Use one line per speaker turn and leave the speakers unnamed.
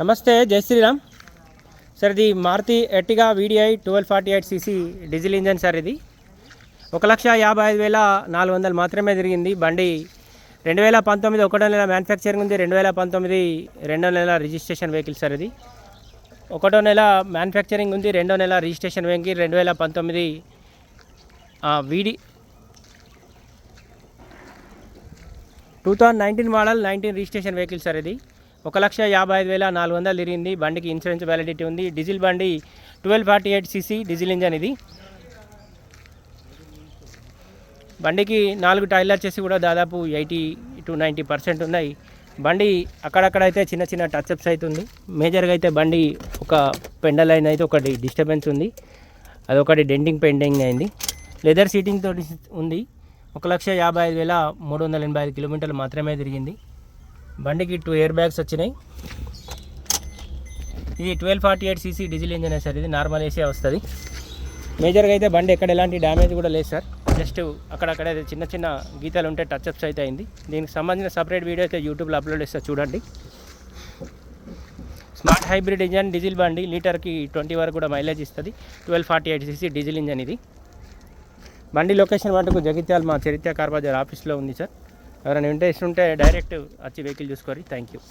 నమస్తే జై శ్రీరామ్. సార్ ఇది Maruti Ertiga VDI twelve forty eight CC diesel engine sir ఇది. ఒక లక్ష యాభై ఐదు వేల నాలుగు వందలు మాత్రమే తిరిగింది. బండి రెండు వేల పంతొమ్మిది ఒకటో నెల మ్యానుఫ్యాక్చరింగ్ ఉంది. రెండు వేల పంతొమ్మిది రెండో నెల రిజిస్ట్రేషన్ వెహికల్ సార్ ఇది. ఒకటో నెల మ్యానుఫ్యాక్చరింగ్ ఉంది. రెండో నెల రిజిస్ట్రేషన్ వెహికల్ రెండు వేల పంతొమ్మిది VDI two thousand nineteen model nineteen registration vehicle sir ఇది. ఒక లక్ష యాభై ఐదు వేల నాలుగు వందలు తిరిగింది. బండికి ఇన్సూరెన్స్ వ్యాలిడిటీ ఉంది. డీజిల్ బండి twelve forty eight CC diesel engine ఇది. బండికి నాలుగు టైర్లు వచ్చేసి కూడా దాదాపు ఎయిటీ టు నైంటీ పర్సెంట్ ఉన్నాయి. బండి అక్కడక్కడ అయితే చిన్న చిన్న టచ్అప్స్ అవుతుంది మేజర్గా అయితే బండి ఒక పెండల్ లైన్ అయితే ఒకటి డిస్టర్బెన్స్ ఉంది. అదొకటి డెంటింగ్ పెండింగ్ అయింది. లెదర్ సీటింగ్ తోటి ఉంది. ఒక లక్ష యాభై ఐదు వేల మూడు వందల ఎనభై ఐదు కిలోమీటర్లు మాత్రమే తిరిగింది. బండికి టూ ఎయిర్ బ్యాగ్స్ వచ్చినాయి. ఇది twelve forty eight CC diesel engine sir? ఇది నార్మల్ ఏసీ వస్తుంది. మేజర్గా అయితే బండి ఎక్కడ ఎలాంటి డ్యామేజ్ కూడా లేదు సార్. జస్ట్ అక్కడక్కడ చిన్న చిన్న గీతాలు ఉంటే టచ్అప్స్ అయితే అయింది. దీనికి సంబంధించిన సపరేట్ వీడియో అయితే యూట్యూబ్లో అప్లోడ్ చేస్తా చూడండి. స్మార్ట్ హైబ్రిడ్ ఇంజన్ డీజిల్ బండి లీటర్కి ట్వంటీ వరకు కూడా మైలేజ్ ఇస్తుంది. Twelve forty eight CC diesel engine ఇది. బండి లొకేషన్ మటుకు జగిత్యాల మా చరిత్ర కార్బజార్ ఆఫీస్లో ఉంది సార్. ఎవరైనా ఇంట్రెస్ట్ ఉంటే డైరెక్ట్ వచ్చి వెహికల్ చూసుకోరు థ్యాంక్ యూ